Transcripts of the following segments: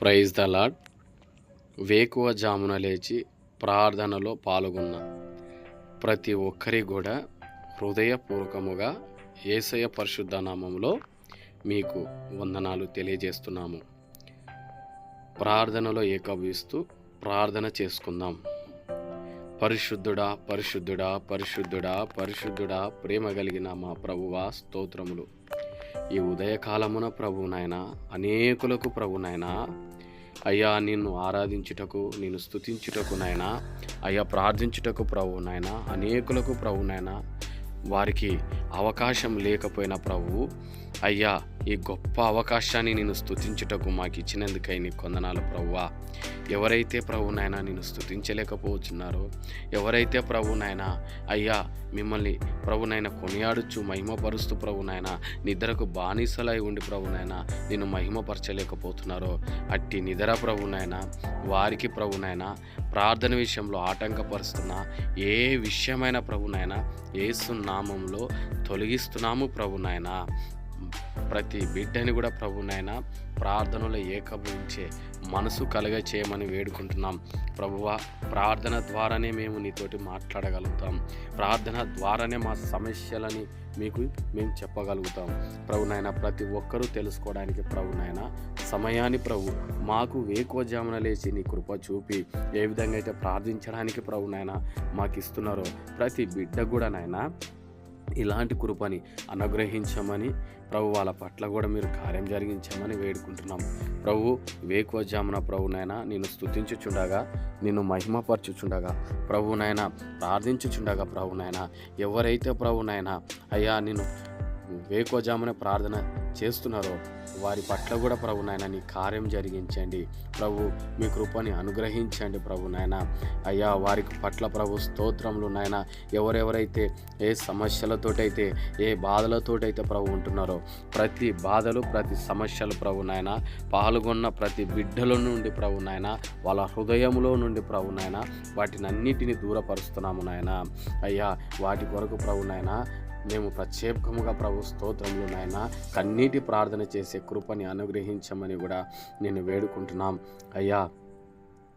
Praise the lord వేకువ జామున లేచి ప్రార్థనలో పాల్గొన్న ప్రతి ఒక్కరి కూడా హృదయపూర్వకముగా ఏసయ పరిశుద్ధ నామంలో మీకు వందనాలు తెలియజేస్తున్నాము. ప్రార్థనలో ఏకభవిస్తూ ప్రార్థన చేసుకుందాం. పరిశుద్ధుడా పరిశుద్ధుడా పరిశుద్ధుడా పరిశుద్ధుడా ప్రేమ కలిగిన మా ప్రభువా స్తోత్రములు. ఈ ఉదయకాలమున ప్రభునైనా అనేకులకు ప్రభునైనా అయ్యా నిన్ను ఆరాధించుటకు నేను స్థుతించుటకునైనా అయ్యా ప్రార్థించుటకు ప్రభునైనా నాయన అనేకులకు ప్రభు వారికి అవకాశం లేకపోయిన ప్రభువు అయ్యా ఈ గొప్ప అవకాశాన్ని నేను స్తుతించుటకు మాకు ఇచ్చినందుకై నీ కొందనాలు ప్రభువా ఎవరైతే ప్రభు నాయన నేను స్థుతించలేకపోతున్నారో ఎవరైతే ప్రభు నాయన అయ్యా మిమ్మల్ని ప్రభు నాయన కొనియాడుచు మహిమపరుస్తూ ప్రభు నాయన నిద్రకు బానిసలై ఉండి ప్రభు నాయన నేను మహిమపరచలేకపోతున్నారో అట్టి నిద్ర ప్రభు నాయన వారికి ప్రభు నాయన ప్రార్థన విషయంలో ఆటంకపరుస్తున్న ఏ విషయమైన ప్రభు నాయన నామంలో తొలగిస్తున్నాము ప్రభు నాయన. ప్రతి బిడ్డని కూడా ప్రభు ప్రార్థనలో ఏకభవించే మనసు కలగ చేయమని వేడుకుంటున్నాం. ప్రభువా ప్రార్థన ద్వారానే మేము నీతోటి మాట్లాడగలుగుతాం. ప్రార్థన ద్వారానే మా సమస్యలని మీకు మేము చెప్పగలుగుతాం. ప్రభు ప్రతి ఒక్కరూ తెలుసుకోవడానికి ప్రభు నాయన సమయాన్ని ప్రభు మాకు వేకోజామున లేచి నీ కృప చూపి ఏ విధంగా అయితే ప్రార్థించడానికి ప్రభు మాకు ఇస్తున్నారో ప్రతి బిడ్డ కూడా నాయన ఇలాంటి కృపని అనుగ్రహించమని ప్రభు వాళ్ళ పట్ల కూడా మీరు కార్యం జరిగించమని వేడుకుంటున్నాం. ప్రభు వేకువజామున ప్రభునైనా నేను స్తుతించుచుండగా నిన్ను మహిమపరచుచుండగా ప్రభునైనా ప్రార్థించుచుండగా ప్రభునైనా ఎవరైతే ప్రభునైనా అయ్యా నేను వేకువజామున ప్రార్థన చేస్తున్నారో వారి పట్ల కూడా ప్రభు నాయన నీ కార్యం జరిగించండి. ప్రభు మీ కృపని అనుగ్రహించండి ప్రభు నాయన. అయ్యా వారికి పట్ల ప్రభు స్తోత్రములు నాయన. ఎవరెవరైతే ఏ సమస్యలతోటైతే ఏ బాధలతోటైతే ప్రభు ఉంటున్నారో ప్రతి బాధలు ప్రతి సమస్యలు ప్రభు నాయన పాల్గొన్న ప్రతి బిడ్డల నుండి ప్రభు నాయన వాళ్ళ హృదయంలో నుండి ప్రభు నాయన వాటిని అన్నిటిని దూరపరుస్తున్నాము నాయన. అయ్యా వాటి కొరకు ప్రభు నాయన మేము ప్రత్యేకముగా ప్రభు స్తోత్రములు నాయన కన్నీటి ప్రార్థన చేసే కృపని అనుగ్రహించమని కూడా నేను వేడుకుంటున్నాం. అయ్యా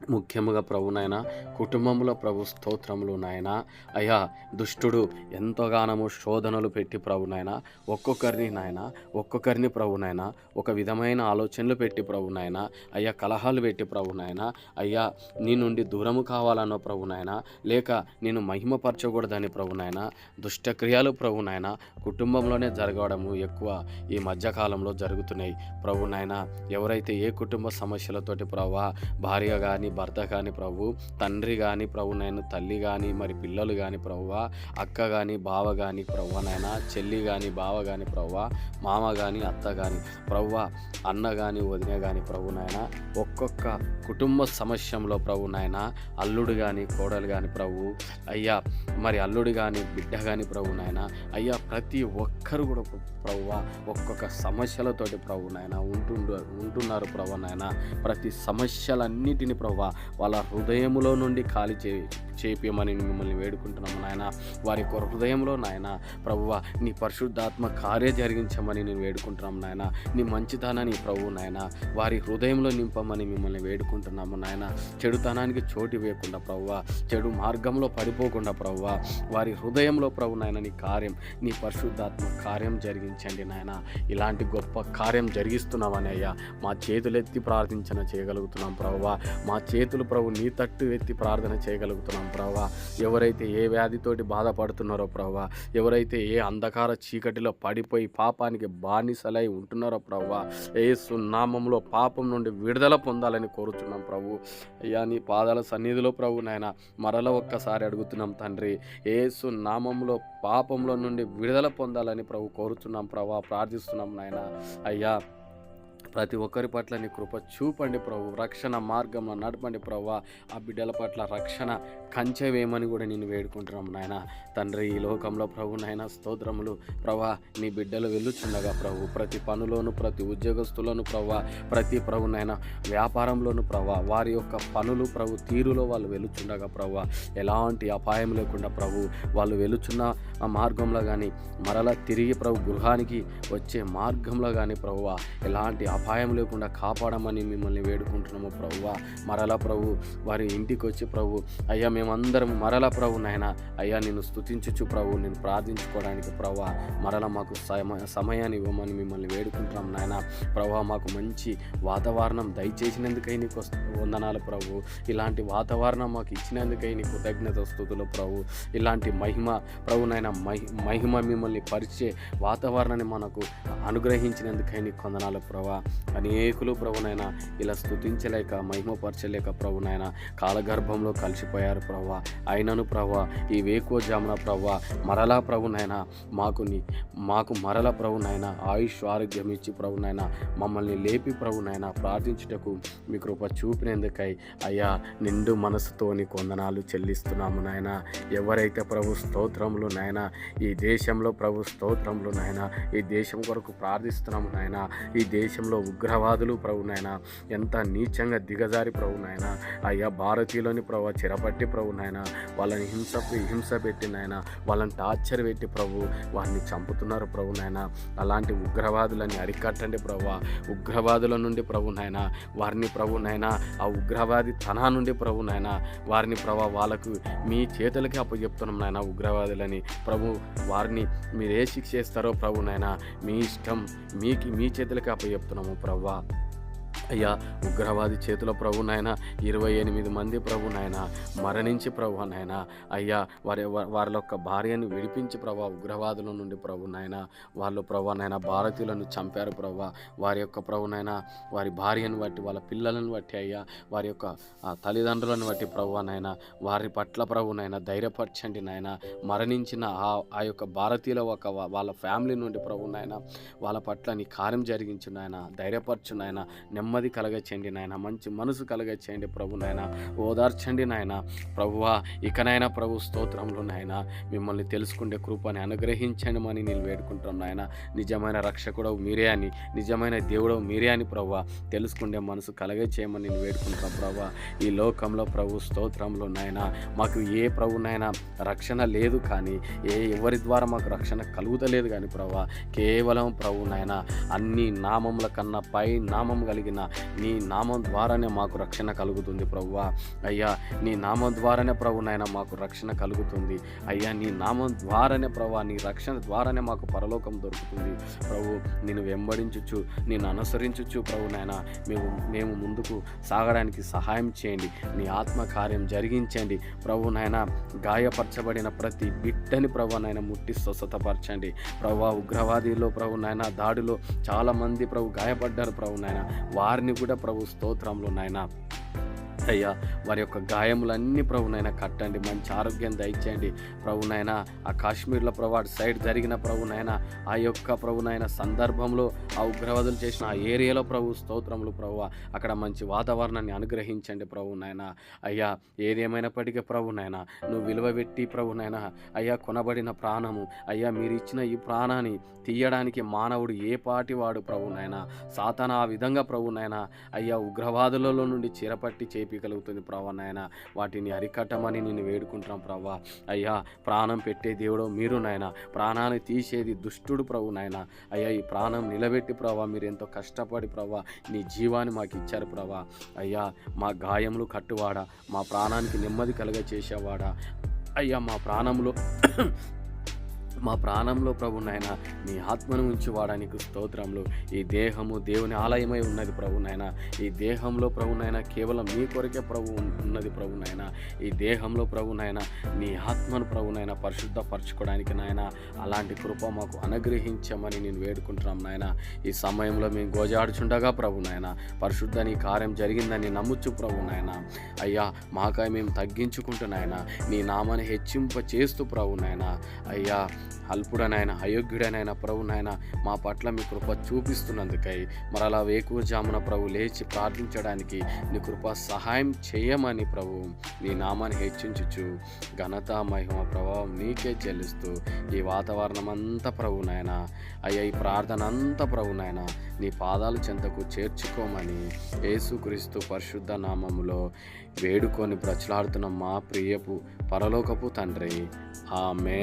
ముఖ్యముగా ప్రభు నాయన కుటుంబంలో ప్రభు స్తోత్రములు నాయన. అయ్యా దుష్టుడు ఎంతగానము శోధనలు పెట్టి ప్రభు నాయన ఒక్కొక్కరిని నాయన ఒక్కొక్కరిని ప్రభు నాయన ఒక విధమైన ఆలోచనలు పెట్టి ప్రభు నాయన అయ్యా కలహాలు పెట్టి ప్రభు నాయన అయ్యా నీ నుండి దూరము కావాలన్నో ప్రభు నాయన లేక నేను మహిమపరచకూడదని ప్రభు నాయన దుష్టక్రియలు ప్రభు నాయన కుటుంబంలోనే జరగడము ఎక్కువ ఈ మధ్యకాలంలో జరుగుతున్నాయి. ప్రభు నాయన ఎవరైతే ఏ కుటుంబ సమస్యలతోటి ప్రభు భార్య కానీ భర్త కానీ ప్రభు తండ్రి కానీ ప్రభు నేను తల్లి కానీ మరి పిల్లలు కానీ ప్రభువ అక్క కానీ బావ కానీ ప్రభు నాయన చెల్లి కానీ బావ కానీ ప్రభువా మామ కానీ అత్త కానీ ప్రభువా అన్న కానీ వదిన కానీ ప్రభు నాయన ఒక్కొక్క కుటుంబ సమస్యంలో ప్రభు నాయన అల్లుడు కానీ కోడలు కానీ ప్రభు అయ్యా మరి అల్లుడు కానీ బిడ్డ కానీ ప్రభు నాయన అయ్యా ప్రతి ఒక్కరు కూడా ప్రభువా ఒక్కొక్క సమస్యలతోటి ప్రభు నాయన ఉంటుండ ఉంటున్నారు ప్రభు నాయన ప్రతి సమస్యలన్నిటిని ప్రభు వాళ్ళ హృదయములో నుండి ఖాళీ చే చేపియమని మిమ్మల్ని వేడుకుంటున్నాము నాయన. వారి యొక్క హృదయంలో నాయన ప్రభువ నీ పరిశుద్ధాత్మ కార్య జరిగించమని నేను వేడుకుంటున్నాము నాయన. నీ మంచితనాన్ని ప్రభు నాయన వారి హృదయంలో నింపమని మిమ్మల్ని వేడుకుంటున్నాము నాయన. చెడుతనానికి చోటు వేయకుండా ప్రభువ చెడు మార్గంలో పడిపోకుండా ప్రభువ వారి హృదయంలో ప్రభు నాయన నీ కార్యం నీ పరిశుద్ధాత్మ కార్యం జరిగించండి నాయన. ఇలాంటి గొప్ప కార్యం జరిగిస్తున్నామని అయ్యా మా చేతులెత్తి ప్రార్థించన చేయగలుగుతున్నాం ప్రభువ. మా చేతులు ప్రభు నీ తట్టు ఎత్తి ప్రార్థన చేయగలుగుతున్నాం ప్రభా. ఎవరైతే ఏ వ్యాధితోటి బాధపడుతున్నారో ప్రభా ఎవరైతే ఏ అంధకార చీకటిలో పడిపోయి పాపానికి బానిసలై ఉంటున్నారో ప్రభా ఏ సున్నామంలో పాపం నుండి విడుదల పొందాలని కోరుతున్నాం ప్రభు. అయ్యా నీ పాదాల సన్నిధిలో ప్రభు నాయన మరల ఒక్కసారి అడుగుతున్నాం తండ్రి ఏసు నామంలో పాపంలో నుండి విడుదల పొందాలని ప్రభు కోరుతున్నాం ప్రభా ప్రార్థిస్తున్నాం నాయన. అయ్యా ప్రతి ఒక్కరి పట్ల నీ కృప చూపండి ప్రభు. రక్షణ మార్గంలో నడపండి ప్రభు. ఆ బిడ్డల పట్ల రక్షణ కంచె వేయమని కూడా నేను వేడుకుంటున్నాం నాయన. తండ్రి ఈ లోకంలో ప్రభు నాయన స్తోత్రములు. ప్రభా నీ బిడ్డలు వెళ్ళుచుండగా ప్రభు. ప్రతి పనులోను ప్రతి ఉద్యోగస్తులను ప్రభా ప్రతి ప్రభు నాయన వ్యాపారంలోను ప్రభా వారి యొక్క పనులు ప్రభు తీరులో వాళ్ళు వెలుచుండగా ప్రభు. ఎలాంటి అపాయం లేకుండా ప్రభు వాళ్ళు వెలుచున్న ఆ మార్గంలో కానీ మరలా తిరిగి ప్రభు గృహానికి వచ్చే మార్గంలో కానీ ప్రభు ఎలాంటి అపాయం లేకుండా కాపాడమని మిమ్మల్ని వేడుకుంటున్నాము ప్రభువా. మరలా ప్రభు వారి ఇంటికి వచ్చి ప్రభు అయ్యా మేమందరం మరలా ప్రభు నాయన అయ్యా నేను స్థుతించచ్చు ప్రభు నేను ప్రార్థించుకోవడానికి ప్రభు మరలా మాకు సమ సమయాన్ని ఇవ్వమని మిమ్మల్ని వేడుకుంటున్నాం నాయన. ప్రభు మాకు మంచి వాతావరణం దయచేసినందుకై నీకు వందనాలు ప్రభు. ఇలాంటి వాతావరణం మాకు ఇచ్చినందుకై నీకు కృతజ్ఞత స్థుతులు ప్రభు. ఇలాంటి మహిమ ప్రభు నాయన మహి మహిమ మిమ్మల్ని పరిచే వాతావరణాన్ని మనకు అనుగ్రహించినందుకై నీకు వందనాలు ప్రభా. అనేకులు ప్రభునైనా ఇలా స్తుతించలేక మహిమపరచలేక ప్రభునైన కాలగర్భంలో కలిసిపోయారు ప్రభా అయినను ప్రభా ఈ వేకువ జామున ప్రభా మరలా ప్రభునైనా మాకు మాకు మరల ప్రభునైనా ఆయుష్ ఆరోగ్యం ఇచ్చి ప్రభునైనా మమ్మల్ని లేపి ప్రభునైనా ప్రార్థించుటకు మీ కృప చూపినందుకై అయ్యా నిండు మనసుతోని కొందనాలు చెల్లిస్తున్నాము నాయన. ఎవరైతే ప్రభు స్తోత్రములు నాయన ఈ దేశంలో ప్రభు స్తోత్రములు నాయన ఈ దేశం కొరకు ప్రార్థిస్తున్నాము నాయన ఈ దేశం దేశంలో ఉగ్రవాదులు ప్రభు నాయన ఎంత నీచంగా దిగజారి ప్రభు నాయన అయ్యా భారతీయులని ప్రభు చిరపట్టి ప్రభు నాయన వాళ్ళని హింస హింస పెట్టి నాయన వాళ్ళని టార్చర్ పెట్టి ప్రభు వారిని చంపుతున్నారు ప్రభు నాయన అలాంటి ఉగ్రవాదులని అరికట్టండి ప్రభు. ఉగ్రవాదుల నుండి ప్రభు నాయన వారిని ప్రభు నాయన ఆ ఉగ్రవాది తనా నుండి ప్రభు నాయన వారిని ప్రభు వాళ్ళకు మీ చేతులకి అప్పచెప్తున్నాం నాయన ఉగ్రవాదులని. ప్రభు వారిని మీరు ఏ శిక్ష చేస్తారో ప్రభు నాయన మీ ఇష్టం మీకు మీ చేతులకి అప్పచెప్తున్నాము ప్రభు అయ్యా ఉగ్రవాది చేతుల ప్రభు నాయన ఇరవై ఎనిమిది మంది ప్రభు నాయన మరణించి ప్రభు నాయన. అయ్యా వారి వారి యొక్క భార్యను విడిపించి ప్రభా ఉగ్రవాదుల నుండి ప్రభు నాయన. వాళ్ళు ప్రభు నాయన భారతీయులను చంపారు ప్రభు. వారి యొక్క ప్రభు నాయన వారి భార్యను బట్టి వాళ్ళ పిల్లలను బట్టి అయ్యా వారి యొక్క తల్లిదండ్రులను బట్టి ప్రభు నాయన వారి పట్ల ప్రభు నాయన ధైర్యపరచండి నాయన. మరణించిన ఆ ఆ యొక్క భారతీయుల ఒక వాళ్ళ ఫ్యామిలీ నుండి ప్రభు నాయన వాళ్ళ పట్ల నీ కార్యం జరిగించు నాయన ధైర్యపరచు నాయన నెమ్మది కలగచేయండి నాయన. మంచి మనసు కలగచేయండి ప్రభు నాయన. ఓదార్చండి నాయన. ప్రభువా ఇకనైనా ప్రభు స్తోత్రంలో నాయన. మిమ్మల్ని తెలుసుకుంటే కృపని అనుగ్రహించండి అని నేను వేడుకుంటాం నాయన. నిజమైన రక్షకుడవు మీరే అని నిజమైన దేవుడవు మీరే అని ప్రభు తెలుసుకుంటే మనసు కలగ చేయమని నేను వేడుకుంటాం ప్రభు ఈ లోకంలో ప్రభు స్తోత్రంలో నాయన. మాకు ఏ ప్రభునైనా రక్షణ లేదు కానీ ఏ ఎవరి ద్వారా మాకు రక్షణ కలుగుతలేదు కానీ ప్రభు కేవలం ప్రభు నాయన అన్ని నామముల కన్నా పై నామం కలిగిన నీ నామం ద్వారానే మాకు రక్షణ కలుగుతుంది ప్రవ్వా. అయ్యా నీ నామం ద్వారానే ప్రభు నాయన మాకు రక్షణ కలుగుతుంది. అయ్యా నీ నామం ద్వారానే ప్రభా నీ రక్షణ ద్వారానే మాకు పరలోకం దొరుకుతుంది. ప్రభు నేను వెంబడించుచు నేను అనుసరించుచు ప్రభు నాయన మేము మేము ముందుకు సాగడానికి సహాయం చేయండి. నీ ఆత్మకార్యం జరిగించండి. ప్రభు నాయన గాయపరచబడిన ప్రతి బిడ్డని ప్రభు నాయన ముట్టి స్వస్థతపరచండి. ప్రభు ఉగ్రవాదిలో ప్రభు నాయన దాడిలో చాలామంది ప్రభు గాయపడ్డారు ప్రభు నాయన. వారిని కూడా ప్రభు స్తోత్రంలో నాయన. అయ్యా వారి యొక్క గాయములన్నీ ప్రభునైనా కట్టండి మంచి ఆరోగ్యం దయచేయండి. ప్రభునైనా ఆ కాశ్మీర్లో ప్రభు అటు సైడ్ జరిగిన ప్రభునైనా ఆ యొక్క ప్రభునైన సందర్భంలో ఆ ఉగ్రవాదులు చేసిన ఆ ఏరియాలో ప్రభు స్తోత్రములు ప్రభు అక్కడ మంచి వాతావరణాన్ని అనుగ్రహించండి ప్రభునైనా. అయ్యా ఏదేమైనప్పటికీ ప్రభునైనా నువ్వు విలువ పెట్టి ప్రభునైనా అయ్యా కొనబడిన ప్రాణము అయ్యా మీరు ఇచ్చిన ఈ ప్రాణాన్ని తీయడానికి మానవుడు ఏ పాటి వాడు ప్రభునైనా. సాతాన ఆ విధంగా ప్రభునైనా అయ్యా ఉగ్రవాదులలో నుండి చిరపట్టి కలుగుతుంది ప్రభా నాయన. వాటిని అరికట్టమని నేను వేడుకుంటున్నాం ప్రభా. అయ్యా ప్రాణం పెట్టే దేవుడు మీరు నాయన. ప్రాణాన్ని తీసేది దుష్టుడు ప్రభు నాయన. అయ్యా ఈ ప్రాణం నిలబెట్టి ప్రభా మీరు ఎంతో కష్టపడి ప్రభా నీ జీవాన్ని మాకు ఇచ్చారు ప్రభా. అయ్యా మా గాయములు కట్టువాడా. మా ప్రాణానికి నెమ్మది కలుగ చేసేవాడా అయ్యా మా ప్రాణంలో మా ప్రాణంలో ప్రభు నాయన నీ ఆత్మను ఉంచి వాడానికి స్తోత్రములు. ఈ దేహము దేవుని ఆలయమై ఉన్నది ప్రభు నాయన. ఈ దేహంలో ప్రభు నాయన కేవలం నీ కొరకే ప్రభు ఉన్నది ప్రభు నాయన. ఈ దేహంలో ప్రభు నాయన నీ ఆత్మను ప్రభు నాయన పరిశుద్ధపరచుకోవడానికి నాయన అలాంటి కృప మాకు అనుగ్రహించమని నేను వేడుకుంటున్నాం నాయన. ఈ సమయంలో మేము గోజాడుచుండగా ప్రభు నాయన పరిశుద్ధ నీ కార్యం జరిగిందని నమ్ముచ్చు ప్రభు నాయన. అయ్యా మాకాయ మేము తగ్గించుకుంటూ నాయన నీ నామాన్ని హెచ్చింప చేస్తూ ప్రభు నాయన. అయ్యా అల్పుడనైనా అయోగ్యుడనైనా ప్రభు నాయన మా పట్ల మీ కృప చూపిస్తున్నందుకై మరలా వేకువజామున ప్రభు లేచి ప్రార్థించడానికి నీ కృప సహాయం చేయమని ప్రభు నీ నామాన్ని హెచ్చించుచు ఘనత మహిమ ప్రభావం నీకే చెల్లిస్తూ ఈ వాతావరణం అంతా ప్రభు నాయన అయ్యా ఈ ప్రార్థన అంతా ప్రభు నాయన నీ పాదాలు చెంతకు చేర్చుకోమని యేసుక్రీస్తు పరిశుద్ధ నామములో వేడుకొని ప్రచలాడుతున్న మా ప్రియపు పరలోకపు తండ్రి. ఆమె